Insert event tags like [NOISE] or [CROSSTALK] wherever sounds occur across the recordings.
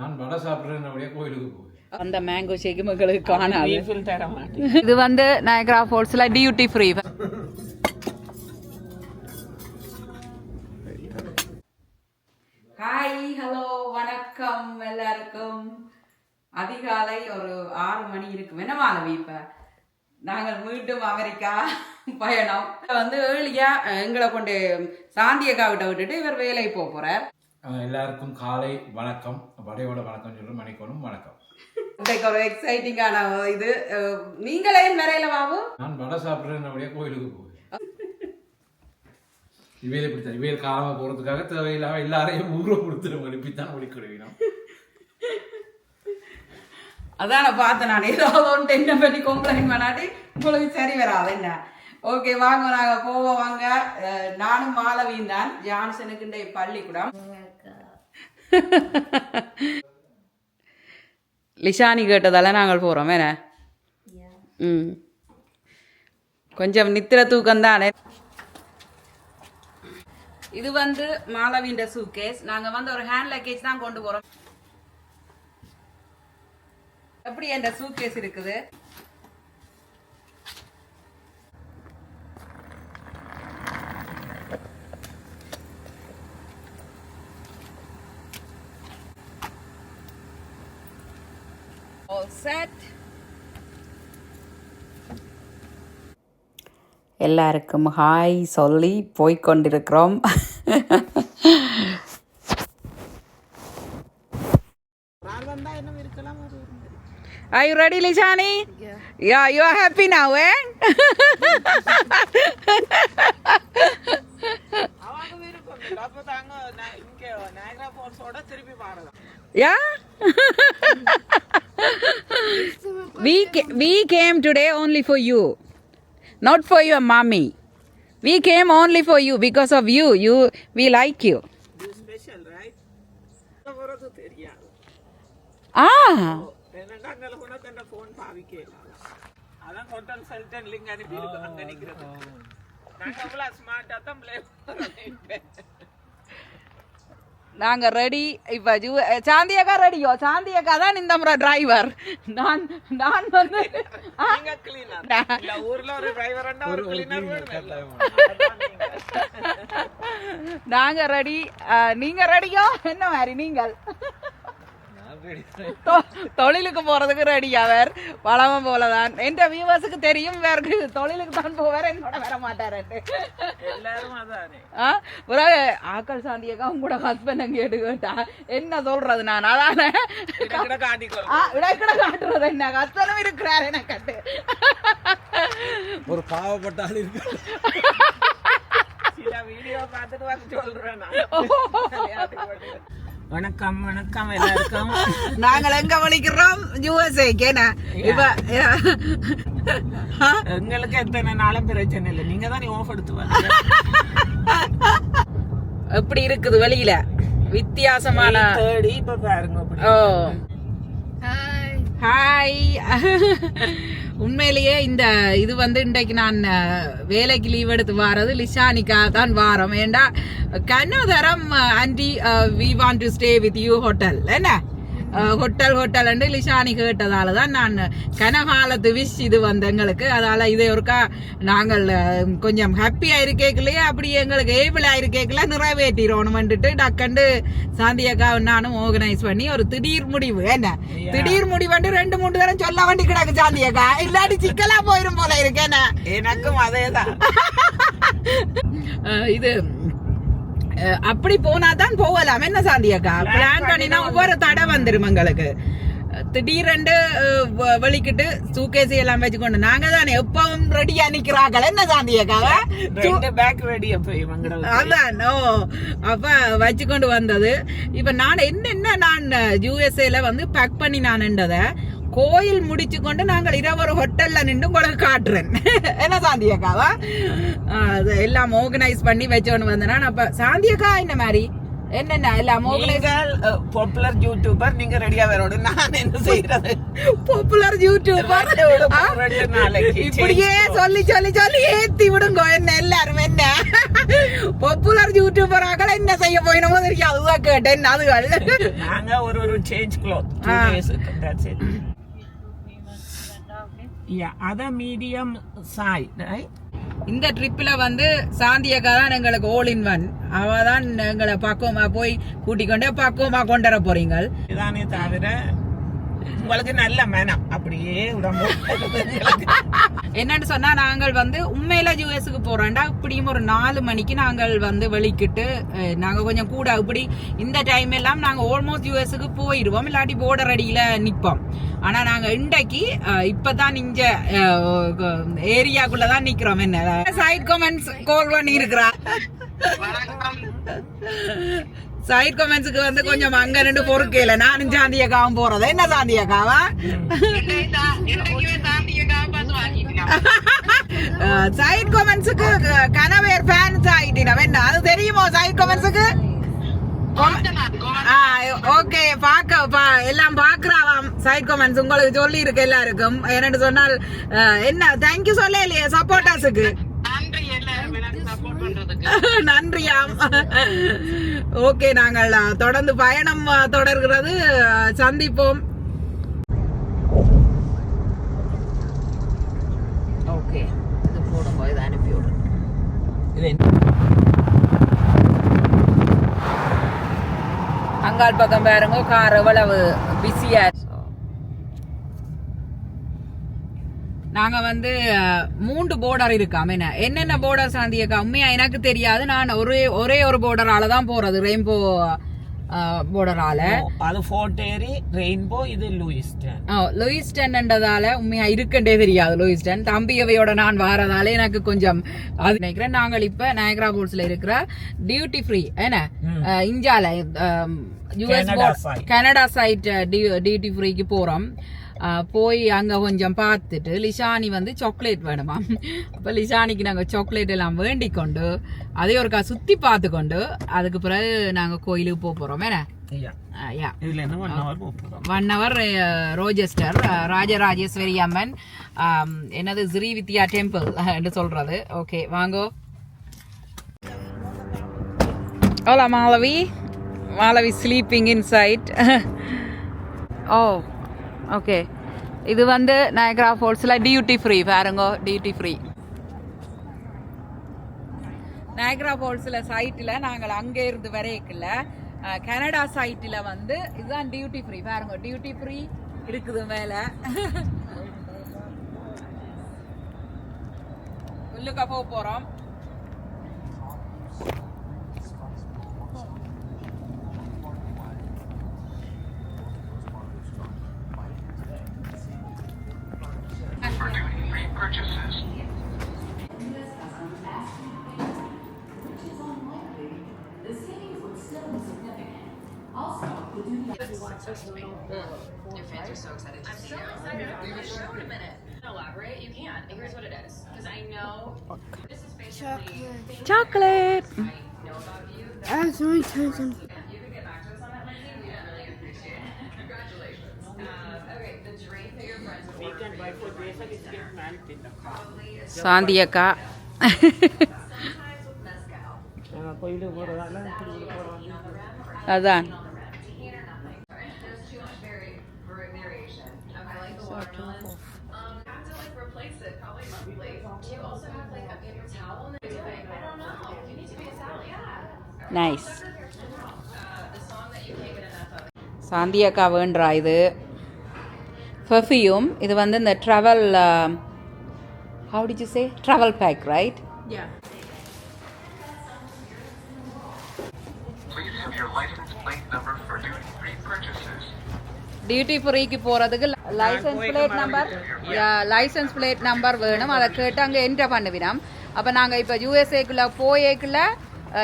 நான் வடை சாப்பிட்றேன் அப்படியே கோயிலுக்கு போய் அந்த மேங்கோ ஷேக் மக்களுக்கு காணாது. இது வந்து நயக்ரா ஃபால்ஸ்ல டியூட்டி ஃப்ரீ ஹாய் ஹலோ வணக்கம் எல்லாருக்கும். அதிகாலை ஒரு ஆறு மணி இருக்கும். என்ன மாணவி இப்ப? நாங்கள் மீண்டும் அமெரிக்கா பயணம். வந்து ஏழியா எங்களை கொண்டு சாந்தியக்கா விட்ட விட்டுட்டு இவர் வேலைக்கு போக போறார். எல்லாருக்கும் காலை வணக்கம். வடையோட வணக்கம் சொல்ற மணிக்கோணும் வணக்கம். இன்றைக்கு ஒரு எக்ஸைட்டிங்கான இது. நீங்களே வரையில பாபு நான் வடை சாப்பிட்றேன் கோயிலுக்கு போய் இவையில இப்படி இவையில் காலாம போறதுக்காக தேவையில்லாம எல்லாரையும் ஊரை கொடுத்துட்டு எழுப்பித்தான் ஒளிக்கிடுவினோம் அதான் நான் பார்த்தேன் நான். ஏதாவது ஒன்று என்ன பண்ணி கம்ப்ளைண்ட் பண்ணாட்டி உங்களுக்கு சரி வராது என்ன? ஓகே வாங்க நாங்கள் போவோம் வாங்க. நானும் மாலவியும் தான். ஜான்சனுக்கு இந்த பள்ளிக்கூடம். [LAUGHS] லிஷானி கேட்டதால நாங்கள் போகிறோம் வேணே ம். கொஞ்சம் நித்திர தூக்கம்தானே? இது வந்து மாலவின்ற சூக்கேஸ் நாங்க வந்து ஒரு ஹேண்ட் லக்கேஜ் தான் கொண்டு போறோம். எப்படி என்ற சூக்கேஸ் இருக்குது? Set. எல்லாருக்கும் ஹாய் சொல்லி போய்க்கொண்டிருக்கிறோம் Are you ready, Lishani? Yeah. Yeah, you are happy now, eh? அவங்க we, ca- we came today only for you, not for your mommy. We came only for you because of you. You, we like you. இது special right போகிறது தெரியாது Ah, என்னடா அங்கே உனக்கு அந்த phone பாவிக்கலாம் அதான் hotel செல்டன் link அனுப்பி இருக்கு அங்கே நிற்கிறது நாங்கள் அவ்வளோ ஸ்மார்ட்டாக தான் ப்ளே [LAUGHS] நாங்க ரெடி இப்ப ஜூ சாந்தியக்கா ரெடியோ சாந்தியக்கா தான் இந்த முறை டிரைவர் நான் நான் வந்து [LAUGHS] ஆ, நீங்க கிளீனர் இல்ல ஊர்ல ஒரு டிரைவர் ஒரு கிளீனர் வேணும். நாங்க ரெடி நீங்க ரெடியோ என்ன மாதிரி நீங்கள்? தொழிலுக்கு போறதுக்கு ரெடி அவர் பழமம் போலதான். என்ற வியூவர்ஸுக்கு தெரியும் வேறு தொழிலுக்கு தான் போவார் என்னோட வர மாட்டாருன்னு எல்லாரும் அதானே. ஆ? பிறகு ஆக்கள் சாந்தியக்கா உங்களோட ஹஸ்பண்ட் அங்கே கேட்டா என்ன சொல்றது நான்? அதான? கூட காட்டிக்கொள் ஆ விடைக்கட காட்டுறது என்ன? ஹஸ்பண்டும் இருக்கிறார் என்ன கட்டு ஒரு பாவப்பட்ட ஆள் இருக்கு சில வீடியோ பார்த்துட்டு வந்து சொல்றேன் நான். வணக்கம் வணக்கம் எல்லாருக்கும். [LAUGHS] நாங்கள் எங்க வலிக்கிறோம்? யூஎஸ்ஏ கேன இப்ப? எங்களுக்கு எத்தனை நாளும் பிரச்சனை இல்லை. நீங்க தான் ஓஃப் எடுத்து எப்படி இருக்குது வெளியில வித்தியாசமான தேடி இப்ப பாருங்க அப்படி. ஓ. ஹாய் [LAUGHS] உண்மையிலேயே இந்த இது வந்து இன்றைக்கு நான் வேலைக்கு லீவ் எடுத்து வாரது லிஷானிக்கா தான் வாரம். ஏண்டா கண்ணு தரம் அண்டி we want to stay with you hotel என்ன? ஹோட்டல் ஹோட்டல் என்று லிஷானி கேட்டதால தான் நான் கனகாலத்து விஷ் இது வந்து எங்களுக்கு அதால இதை ஒருக்கா நாங்கள் கொஞ்சம் ஹாப்பியா இருக்கேக்கலையே அப்படி எங்களுக்கு ஏபிள் ஆயிருக்கேக்கல நிறைவேற்றிடணும்ன்ட்டு டக்கண்டு சாந்தியக்கா நானும் ஆர்கனைஸ் பண்ணி ஒரு திடீர் முடிவு என்ன திடீர் முடிவு ரெண்டு மூணு தரம் சொல்ல வேண்டி கிடக்கு சாந்தியக்கா இல்லாட்டி சிக்கலா போயிரும் போல இருக்கு என்ன எனக்கும் அதேதான் அஹ், இது அப்படி போனா தான் போகலாம். என்ன சாந்தியக்கா பிளான் பண்ணினா ஒவ்வொரு தடை வந்துரும் எங்களுக்கு. திடீரெண்டு வெளிக்கிட்டு சூக்கேசி எல்லாம் வச்சுக்கொண்டு நாங்க தானே எப்பவும் ரெடியா நிக்கிறார்கள். என்ன சாந்தியக்காவ ரெண்டு பேக் ரெடி அப்ப இவங்களோட அதான். ஓ அப்ப வச்சுக்கொண்டு வந்தது. இப்ப நான் என்னென்ன நான் யூஎஸ்ஏல வந்து பேக் பண்ணி நான் கோயில் முடிச்சு கொண்டு நாங்கள் இரவு ஒரு ஹோட்டல்ல நின்று உங்களுக்கு காட்டுறேன் என்ன சாந்தியக்காவா அது எல்லாம் ஆர்கனைஸ் பண்ணி வச்சோன்னு வந்தேன் அப்ப சாந்தியக்கா என்ன மாதிரி என்னென்ன எல்லாம் ஆர்கனைஸ் பாப்புலர் யூடியூபர் நீங்க ரெடியா வரணும் நான் என்ன செய்யறது பாப்புலர் யூடியூபர் இப்படியே சொல்லி சொல்லி சொல்லி ஏத்தி விடுங்க என்ன எல்லாரும் என்ன பாப்புலர் யூடியூபராக என்ன செய்ய போயினமோ தெரியும் அதுதான் கேட்டேன் அதுகள் நாங்க ஒரு ஒரு change cloth Medium size right? இந்த ட்ரிப்ல வந்து சாந்தியக்கா தான் எங்களுக்கு ஓல் இன் ஒன் அவ தான் எங்களை பக்குவமா போய் கூட்டிக் கொண்டே பக்குவமா கொண்டு வர போறீங்க இதானே தவிர உங்களுக்கு நல்ல மனம். அப்படியே உடம்பு [LAUGHS] என்னன்னு சொன்னா நாங்கள் வந்து உண்மையில யூஎஸ்க்கு போறோம்டா. இப்படியும் ஒரு நாலு மணிக்கு நாங்கள் வந்து வெளிக்கிட்டு நாங்க கொஞ்சம் கூட இப்படி இந்த டைம் எல்லாம் நாங்க ஆல்மோஸ்ட் யூஎஸ்க்கு போயிடுவோம் இல்லாட்டி போர்டர் அடியில நிப்போம். ஆனா நாங்க இன்றைக்கு இப்பதான் இங்க ஏரியாக்குள்ள தான் நிக்கிறோம். என்ன சைட் கமெண்ட்ஸ் கால் பண்ணி இருக்கிறா சைட் கமெண்ட்ஸுக்கு வந்து கொஞ்சம் அங்க நின்று பொறுக்கையில நானும் சாந்தியக்காவும் போறது. என்ன சாந்தியக்காவா சைட் [LAUGHS] கமெண்ட்ஸுக்கு கனவேர் ஃபேன்ஸ் ஆயிட்டினா என்ன அது தெரியுமோ சைட் கமெண்ட்ஸுக்கு ஓகே பாக்க பா- எல்லாம் பாக்குறாவாம் சைட் கமெண்ட்ஸ் உங்களுக்கு சொல்லி இருக்கு எல்லாருக்கும். என்னன்னு சொன்னால் என்ன தேங்க்யூ சொல்ல இல்லையே சப்போர்ட்டர்ஸுக்கு [LAUGHS] நன்றியாம். ஓகே நாங்கள் தொடர்ந்து பயணம் தொடர்கிறது. சந்திப்போம். ஓகே இது போடும்போது இதை அனுப்பி விடுறேன் இது? அங்கால் பக்கம் பாருங்க கார் எவ்வளவு பிஸியா நாங்க வந்து மூன்று போர்டர் இருக்காம் என்ன என்னென்ன போர்டர் சாந்தியக்கா உண்மையா எனக்கு தெரியாது. நான் ஒரே ஒரே ஒரு போர்டரால தான் போறது ரெயின்போ போர்டரால அது ஃபோர்ட் ஏரி ரெயின்போ இது லூயிஸ்டன் லூயிஸ்டன்ன்றதால உண்மையா இருக்கண்டே தெரியாது லூயிஸ்டன் தம்பியவையோட நான் வாரதால எனக்கு கொஞ்சம் அது நினைக்கிறேன். நாங்கள் இப்ப நயக்ரா போர்ட்ஸ்ல இருக்கிற டியூட்டி ஃப்ரீ என்ன? இந்தியால யூஎஸ். கனடா சைட் டியூட்டி ஃப்ரீக்கு போறோம். போய் அங்க கொஞ்சம் பார்த்துட்டு லிஷானி வந்து சாக்லேட் வேணுமா? அப்ப லிஷானிக்கு நாங்க சாக்லேட் எல்லாம் வேண்டிக் கொண்டு அதே ஒருக்கா சுத்தி பார்த்து கொண்டு அதுக்கு பிறகு நாங்க கோயிலுக்கு போக இதுல என்ன ஒன் ஹவர் போகிறோம் ரோஜஸ்டர் ராஜராஜேஸ்வரி அம்மன் என்னது ஸ்ரீ வித்யா டெம்பிள் என்று சொல்றது. ஓகே வாங்கோ. Ola Malavi Malavi sleeping inside oh okay இது வந்து நயக்ரா ஃபால்ஸில் டியூட்டி ஃப்ரீ பாருங்கோ டியூட்டி ஃப்ரீ நயக்ரா ஃபால்ஸில் சைட்டில் நாங்கள் அங்கே இருந்து வரையக்கில்ல கனடா சைட்டில் வந்து இதுதான் டியூட்டி ஃப்ரீ பாருங்க டியூட்டி ஃப்ரீ இருக்குது மேலே. உள்ளுக்க போக போகிறோம் elaborate, you can. And here's what it is. Because I know this is basically chocolate I know about you. That That's only chosen. you could get back to us on that, Lindsay. We would really appreciate it. Congratulations. Um, okay, the drink that your friends would order Weekend by foot basic is get married in the car. சாந்தியக்கா sometimes with mezcal. அதான் Decanter, nothing. There's too much vari- vari- variation. Um, I like the watermelon. Um, have to like replace it probably monthly. Do you also have like a paper towel in the doing? I don't know. You need to be a Sally. Yeah. Nice Uh, the song that you can't get enough of. சாந்தியக்கா வேண்டா இது. Perfume இது வந்து இந்த travel how did you say travel bag right. Duty ஃப்ரீக்கு போகிறதுக்கு licence plate number licence plate number வேணும். அதை கேட்டு அங்கே என்டர் பண்ணுவினோம் அப்போ நாங்கள் இப்போ யூஎஸ்ஏக்குள்ளே போயேக்குள்ள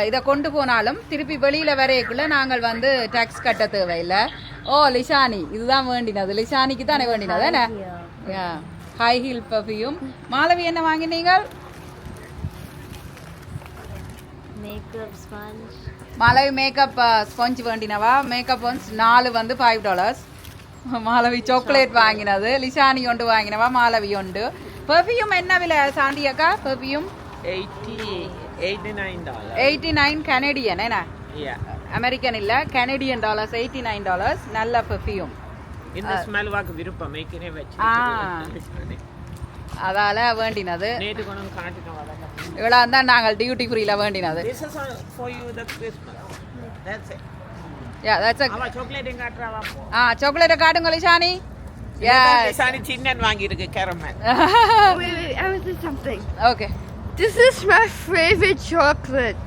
இதை கொண்டு போனாலும் திருப்பி வெளியில் வரையக்குள்ள நாங்கள் வந்து டேக்ஸ் கட்ட தேவையில்லை. ஓ லிஷானி. இதுதான் வேண்டினது. லிஷானிக்கு தானே வேண்டினது என்ன? ஹை ஹீல் பர்ஃப்யூம் மாலவி என்ன வாங்கினீங்க Makeup sponge. Malavi makeup sponge வேண்டினவா? Makeup ones நாலு வந்து ஃபைவ் டாலர்ஸ் மாலவி சாக்லேட் வாங்கினது. லிஷானி ஒன்று வாங்கினவா? மாலவி ஒன்று. பெர்ஃப்யூம் என்ன விலை சாந்தி அக்கா? Perfume eighty eighty nine Canadian என்ன? யா அமெரிக்கன் இல்ல Canadian dollars eighty nine dollars நல்ல பெர்ஃப்யூம் இந்த ஸ்மெல் வாக்கு விருப்பம் மேய்க்கிறே வச்சு. அதால வேண்டினது. நேற்று கொண்டு வழக்கம் இவ்வளோ தான் நாங்கள் டியூட்டி ஃப்ரீல வேண்டினது. This is on- for you the Christmas. That's it. Yeah that's சாக்லேட்டையும் காட்டுறாவா ஆ சாக்லேட்டை காட்டுங்க லிஷானி. எஸ் சாணி சின்னன் வாங்கியிருக்கு caramel. Okay [LAUGHS] This is my favorite chocolate.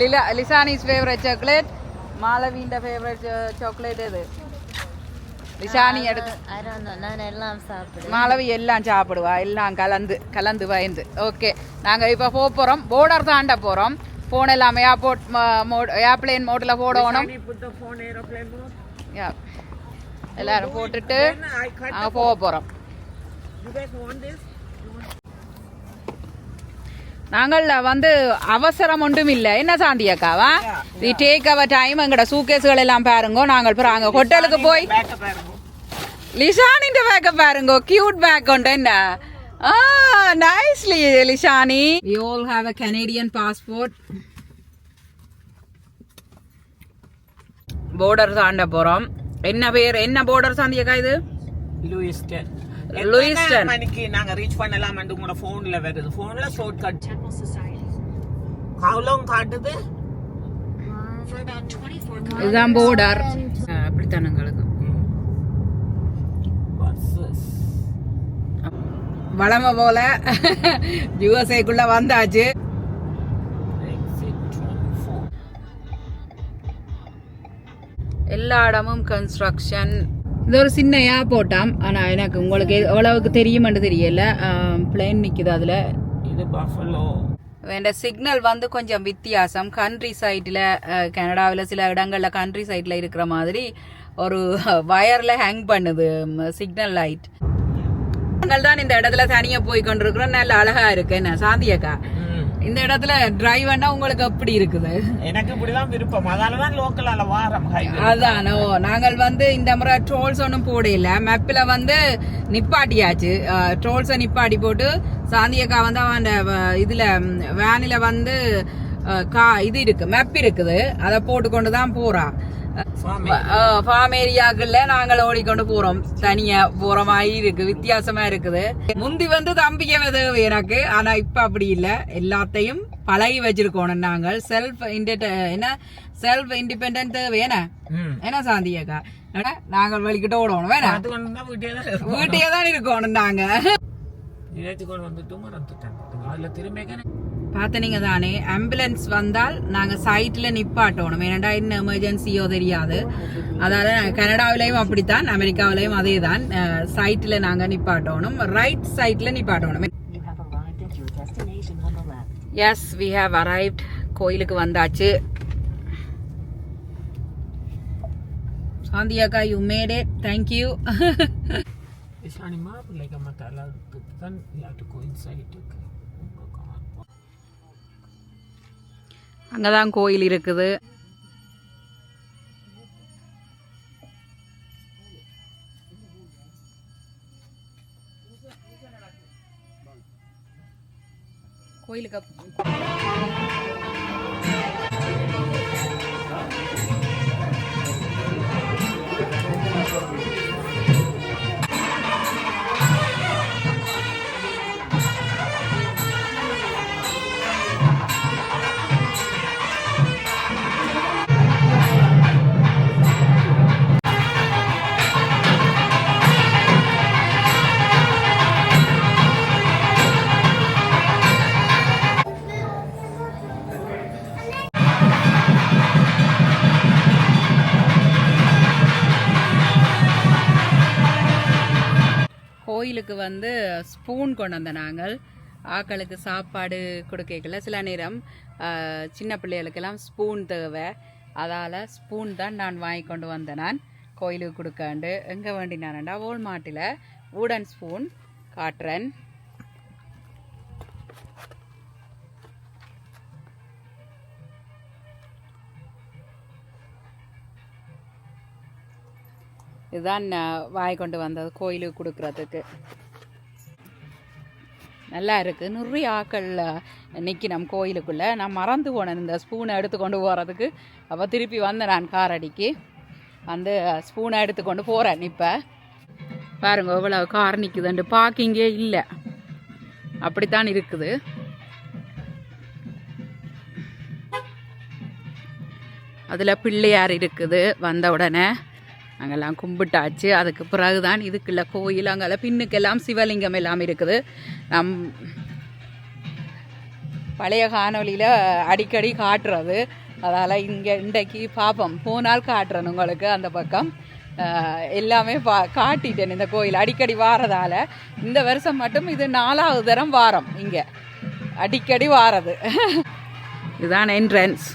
லிலா லிசானிஸ் ஃபேவரட் சாக்லேட் மாலவியின் ஃபேவரட் சாக்லேட் எது லிசானி எடுத்து I don't know. நான் எல்லாம் சாப்பிடுவேன் மாலவி எல்லாம் சாப்பிடுவா எல்லாம் கலந்து கலந்து பயந்து ஓகே நாங்கள் இப்போ போக போகிறோம் போர்டர் தாண்ட போகிறோம் ஃபோன் எல்லாம் ஏர்போர்ட் மோட் ஏர்பிளேன் மோட்டில் போடணும் put the phone aeroplane mode. Yeah. எல்லாரும் போட்டுட்டு நாங்கள் போக போகிறோம் You guys want this? நாங்கள் வந்து அவசரம் ஒன்றும் இல்லை என்ன சாந்தியாக்காவா தி டேக் அவர் டைம் எங்கட சூகேஸ்கள் எல்லாம் பாருங்க நாங்கள் அப்புறம் அங்கே ஹோட்டலுக்கு போய். லிஷானின் பேக்க பாருங்க கியூட் பேக் உண்டு என்ன? ஆ nicely Lishani we all have a Canadian passport border தாண்ட போறோம். என்ன பேர்? என்ன border சாந்தியக்கா இது? Lewiston. எத்தனை மணிக்கு நாங்க ரீச் பண்ணலாம் உங்களோட போன்ல வருது. போன்ல ஷார்ட் கட் How long காட்டுது? இதுதான் border. அப்படித்தான் எங்களுக்கு? வளமை போல யுஎஸ்ஏக்குள்ள வந்தாச்சு. Exit 24. எல்லா இடமும் கன்ஸ்ட்ரக்ஷன் இது ஒரு சின்ன ஏர்போர்ட்டாம் ஆனா எனக்கு உங்களுக்கு எவ்வளவுக்கு தெரியுமென்று தெரியல. பிளேன் நிக்குது அதுல. இது பஃபலோ வேண்ட சிக்னல் வந்து கொஞ்சம் வித்தியாசம். கண்ட்ரி சைட்டில் கனடாவில் சில இடங்களில் கண்ட்ரி சைட்டில் இருக்கிற மாதிரி ஒரு வயரில் ஹேங் பண்ணுது சிக்னல் லைட் நாங்கள் தான் இந்த இடத்துல தனியாக போய் கொண்டிருக்கிறோம். நல்ல அழகா இருக்கு. என்ன சாந்தியக்கா? இந்த இடத்துல டிரைவர்னா உங்களுக்கு அப்படி இருக்குது. எனக்கு இப்படிதான் விருப்பம். அதனாலதான் லோக்கலால வாரம் அதானோ. நாங்கள் வந்து இந்த முறை ட்ரோல்ஸ் ஒன்றும் போடையில மேப்பில் வந்து நிப்பாட்டியாச்சு. ட்ரோல்ஸை நிப்பாட்டி போட்டு சாந்தியக்கா வந்து அவன் இதுல வேனில வந்து கா இது இருக்கு மேப் இருக்குது. அதை போட்டு கொண்டு தான் போறா ஃபார்ம் ஏரியாக்குள்ள நாங்கள் ஓடிக்கொண்டு போறோம் தனியா போற மாதிரி இருக்கு வித்தியாசமா இருக்குது முந்தி வந்து தம்பிக்க தேவை எனக்கு ஆனா இப்ப அப்படி இல்ல எல்லாத்தையும் பழகி வச்சிருக்கோம் நாங்கள் செல்ஃப் என்ன செல்ஃப் இண்டிபெண்ட் தேவை என்ன என்ன சாந்தியக்கா அட, நாங்கள் வலிக்கிட்ட ஓடணும் வேணா வீட்டையே தான் இருக்கணும் நாங்க பார்த்தனீங்க தானே ஆம்புலன்ஸ் வந்தால் நாங்க சைட்ல நிப்பாட்டணும். ஏன்னா என்ன எமர்ஜென்சியோ தெரியாது. அதாவது கனடாவிலையும் அப்படித்தான் அமெரிக்காவிலையும் அதே தான் சைட்ல நாங்க நிப்பாட்டணும். ரைட் சைட்ல நிப்பாட்டணும். எஸ் வி ஹாவ் அரைவ்ட் கோயிலுக்கு வந்தாச்சு. சாந்தியாக்கா you made it thank you Shani மாப்பிள்ளைக்கு மத்த எல்லாத்துக்கு தான் you have to go inside அங்கே தான் கோயில் இருக்குது. கோயிலுக்கு வந்து ஸ்பூன் கொண்டு வந்த நாங்கள். ஆக்களுக்கு சாப்பாடு கொடுக்கல சில நேரம் சின்ன பிள்ளைகளுக்கெல்லாம் ஸ்பூன் தேவை. அதால் ஸ்பூன் தான் நான் வாங்கி கொண்டு வந்தேன் நான். கோயிலுக்கு கொடுக்காண்டு எங்கே வேண்டினானண்டா ஓல்மாட்டில் வூடன் ஸ்பூன் காட்டுறேன். இதுதான் நான் வாங்கி கொண்டு வந்தது கோயிலுக்கு கொடுக்குறதுக்கு. நல்லா இருக்குது நிறைய ஆக்கள் நிற்கினோம் கோயிலுக்குள்ளே. நான் மறந்து போனேன் இந்த ஸ்பூனை எடுத்து கொண்டு போகிறதுக்கு அப்போ திருப்பி வந்தேன் நான் கார் அடிக்கி வந்து ஸ்பூனை எடுத்து கொண்டு போகிறேன் இப்போ. பாருங்க எவ்வளோ கார் நிற்குதுன்ட்டு பார்க்கிங்கே இல்லை. அப்படித்தான் இருக்குது. அதில் பிள்ளையார் இருக்குது வந்த உடனே. அங்கெல்லாம் கும்பிட்டாச்சு. அதுக்கு பிறகு தான் இதுக்குள்ள கோயில் அங்கெல்லாம் பின்னுக்கெல்லாம் சிவலிங்கம் எல்லாம் இருக்குது. நம் பழைய காணொலியில் அடிக்கடி காட்டுறது. அதால் இங்கே இன்றைக்கு பார்ப்போம் போனால் காட்டுறேன் உங்களுக்கு அந்த பக்கம். எல்லாமே பா காட்டிட்டேன் இந்த கோயில். அடிக்கடி வாரதால. இந்த வருஷம் மட்டும் இது நாலாவது தரம் வாரம் இங்கே. அடிக்கடி வாரது. [LAUGHS] இதுதான் என்ட்ரன்ஸ்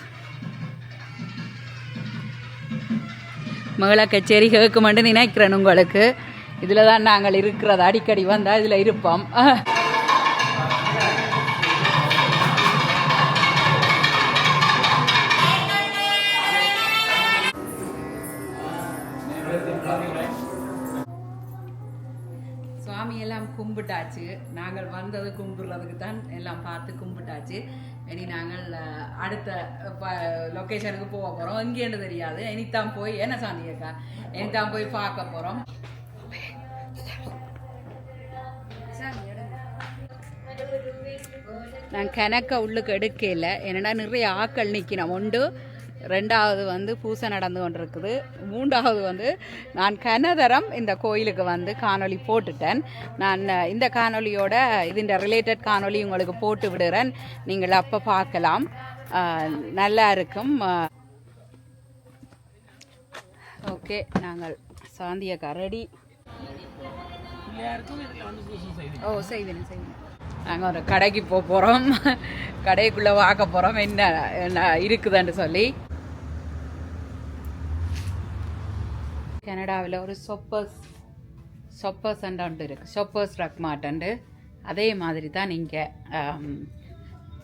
மகளா கச்சேரி கேட்குமென்று நினைக்கிறேன் உங்களுக்கு. இதில் தான் நாங்கள் இருக்கிறது. அடிக்கடி வந்தால் இதில் இருப்போம். சுவாமி எல்லாம் கும்பிட்டாச்சு. நாங்கள் வந்தது கும்பிடுறதுக்கு தான் எல்லாம் பார்த்து கும்பிட்டாச்சு. இனி நாங்கள் அடுத்த லொக்கேஷனுக்கு போக போகிறோம் எங்கேன்னு தெரியாது. இனித்தான் போய் என்ன சாந்தி அக்கா? இனித்தான் போய் பார்க்க போகிறோம் நான் கணக்க உள்ளுக்கு எடுக்கல. என்னடா நிறைய ஆக்கள் நிற்கணும் உண்டு ரெண்டாவது வந்து பூசை நடந்து கொண்டிருக்குது. மூன்றாவது வந்து நான் கனதரம் இந்த கோயிலுக்கு வந்து காணொளி போட்டுட்டேன். நான் இந்த காணொளியோட இதுன்ற ரிலேட்டட் காணொலி உங்களுக்கு போட்டு விடுறேன். நீங்கள் அப்போ பார்க்கலாம். நல்லா இருக்கும். ஓகே நாங்கள் சாந்திய கரடி செய்து ஓ செய்வேன் செய்வேன். நாங்கள் ஒரு கடைக்கு போக போகிறோம் கடைக்குள்ளே வாக்க போகிறோம் என்ன என்ன இருக்குதுன்னு சொல்லி. கனடாவில் ஒரு சொப்பர்ஸ் சொப்பர்ஸ் ஒன்று இருக்குது சொப்பர்ஸ் ரக் மாட்டண்டு அதே மாதிரி தான் இங்கே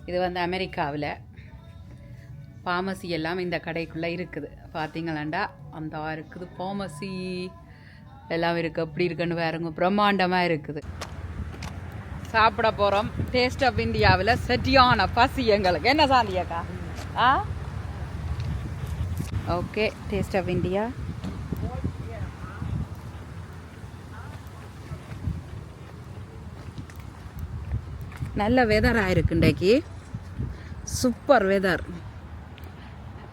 இது வந்து அமெரிக்காவில். ஃபார்மசி எல்லாம் இந்த கடைக்குள்ளே இருக்குது. பார்த்தீங்களாண்டா அந்த இருக்குது. ஃபார்மசி எல்லாம் இருக்குது அப்படி இருக்குன்னு வேறுங்க பிரம்மாண்டமாக இருக்குது. சாப்பிட போகிறோம் டேஸ்ட் ஆஃப் இந்தியாவில் செட்டியான பசி எங்களுக்கு. என்ன சாந்தியக்கா ஆ? ஓகே டேஸ்ட் ஆஃப் இந்தியா நல்ல வெதராக இருக்கு இன்றைக்கு. சூப்பர் வெதர்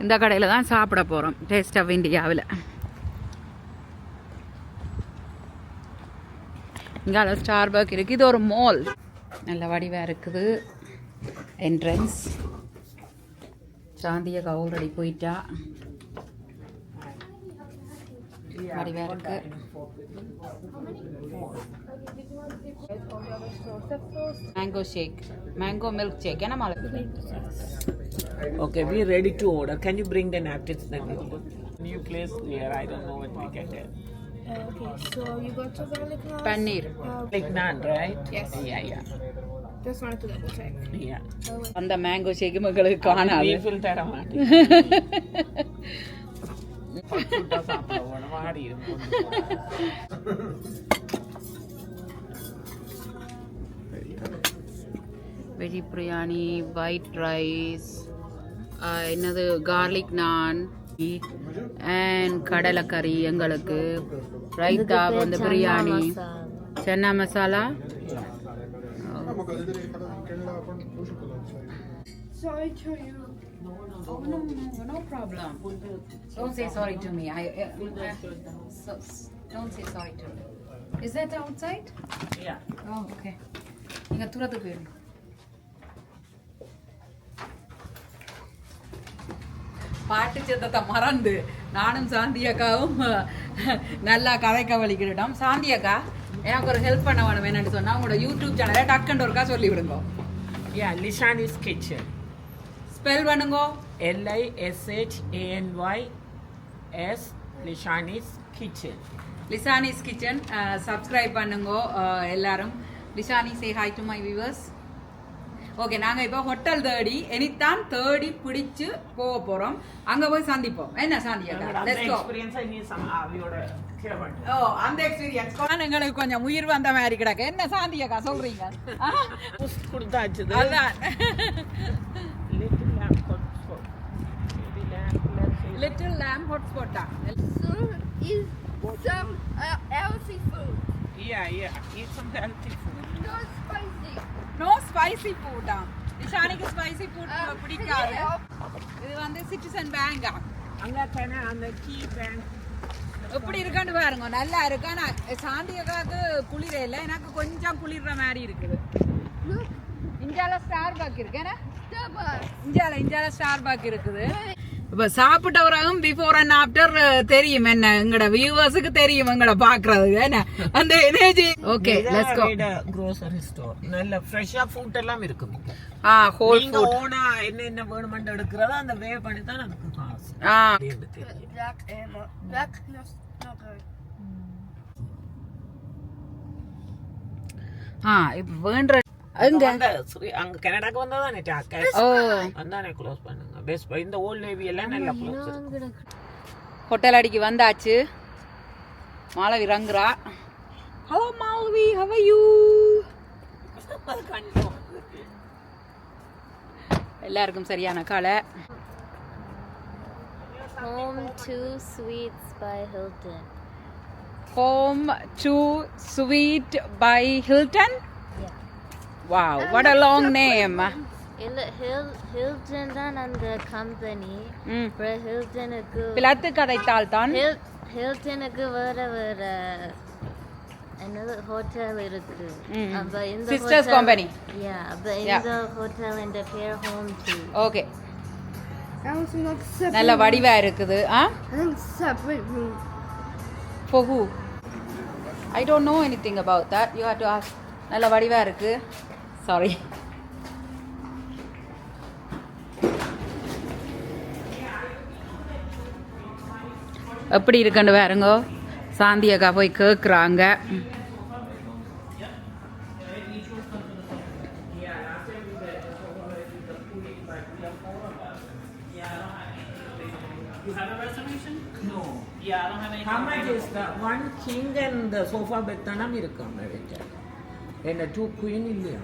இந்த கடையில் தான் சாப்பிட போகிறோம் டேஸ்ட் ஆஃப் இந்தியாவில் இங்கே ஸ்டார்பக் இருக்குது இது ஒரு மால் நல்ல வடிவாக இருக்குது. என்ட்ரன்ஸ் சாந்தியக்கா ஆல்ரெடி போயிட்டா. வடிவாக இருக்கு mango shake mango milk shake என்ன மாலை Okay, we're ready to order. Can you bring the napkins then? New place here, I don't know what we can get. Okay, so you got your garlic naan. Paneer Like naan, right? Yes. Yeah, yeah. Just wanted to double check. Yeah. அந்த mango ஷேக் மக்களுக்கு காணாது Refill தர மாட்டேன் veggie biryani white rice என்னது garlic நான் and கடலைக்கறி எங்களுக்கு. ரைத்தா வந்து பிரியாணி. சென்னா masala? Sorry to you. Oh, no, no, no problem. Don't say sorry to me. I, uh, uh, so, don't say sorry to me. Is that outside? Yeah. Oh, okay. நீங்க தூரத்துக்கு போயிடும் பாட்டு சத்தத்தை மறந்து நானும் சாந்தியக்காவும் நல்லா கதைக்க வலிக்கிட்டோம் சாந்தியக்கா எனக்கு ஒரு ஹெல்ப் பண்ண வேணும் என்னன்னு சொன்னா உங்களோட யூடியூப் சேனலை டக்குன்னு ஒருக்கா சொல்லி விடுங்க Yeah, Lishani's Kitchen. ஸ்பெல் பண்ணுங்க. A N Y S Lishani's Kitchen. Lishani's kitchen subscribe பண்ணுங்க எல்லாரும். Lishani say hi to my viewers okay நாங்க இப்போ ஹோட்டல் தேடி எனித்தான் தேடி பிடிச்சு போக போறோம். அங்க போய் சந்திப்போம். என்ன சாந்தியா? லெட்ஸ் கோ எக்ஸ்பீரியன்ஸை நீ சம அவியோட கேர் பண்ணு ஓ அந்த எக்ஸ்பீரியன்ஸ் எங்களுக்கு கொஞ்சம் உயிர் வந்த மாதிரி கிடக்கு. என்ன சாந்தியக்கா சொல்றீங்க? கொடுத்தாச்சு அதான். Is some uh, healthy food. Yeah yeah eat some healthy food. No spicy. No spicy ஃபுட்டா நிஷானிக்கு ஸ்பைசி ஃபுட் பிடிக்காது? இது வந்து சிட்டிசன் பேங்கா அங்க தானே அந்த கீ பேங்க் எப்படி இருக்கான்னு பாருங்க நல்லா இருக்கு ஆனா சாந்தியக்காக்கு குளிர இல்ல எனக்கு கொஞ்சம் குளிர்ற மாதிரி இருக்குது இந்தியால ஸ்டார் பாக் இருக்கு Starbucks. இந்தியால இந்தியால ஸ்டார் பாக் இருக்குது இப்ப சாப்பிட்டவராகும் பிஃபோர் அண்ட் ஆஃப்டர் தெரியும் என்ன எங்கட வியூவர்ஸுக்கு தெரியும் எங்கட பாக்குறது என்ன? அந்த energy okay let's go grocery store நல்ல ஃப்ரெஷ்ஷா ஃபுட் எல்லாம் இருக்கும். ஆ ஹோல் நீங்க ஓனா என்ன என்ன வேணுமெண்ட் எடுக்கிறதோ அந்த வே பண்ணி தான் நமக்கு காசு. ஆ. no, not good. ஆ இப்ப வேண்ட எங்க அந்த ஸ்ரீ- அங்க கனடாக்கு வந்தா தானே டாக்கா ஓ. வந்தானே க்ளோஸ் பண்ணுங்க. பெஸ்ட் இந்த ஓல்ட் நேவி எல்லாம் நல்லா க்ளோஸ் ஹோட்டல் அடிக்கு வந்தாச்சு. Malavi ரங்குறா hello Malavi how are you எல்லாருக்கும் சரியான காலை. Home to Sweets by Hilton. Home to sweet by Hilton what a long name Hil Hil Hilton தான் அந்த company. ம் அப்புறம் ஹில்டனுக்கு பிளத்து கதைத்தால் தான் ஹில் ஹில்டனுக்கு வேற வேற என்னது ஹோட்டல் இருக்கு. அப்ப இந்த Sisters hotel- company. Yeah, அப்ப Yeah. இந்த ஹோட்டல் இந்த பேர் ஹோம் டு ஓகே. நல்ல வடிவா இருக்குது ஆ. For who? I don't know anything about that. You have to ask. நல்ல வடிவா இருக்கு சாரி எப்படி இருக்குன்னு பாருங்க? சாந்தி அக்கா போய் கேட்குறாங்க How much is the one king and the sofa bed என்ன டூ குயின் இல்லையா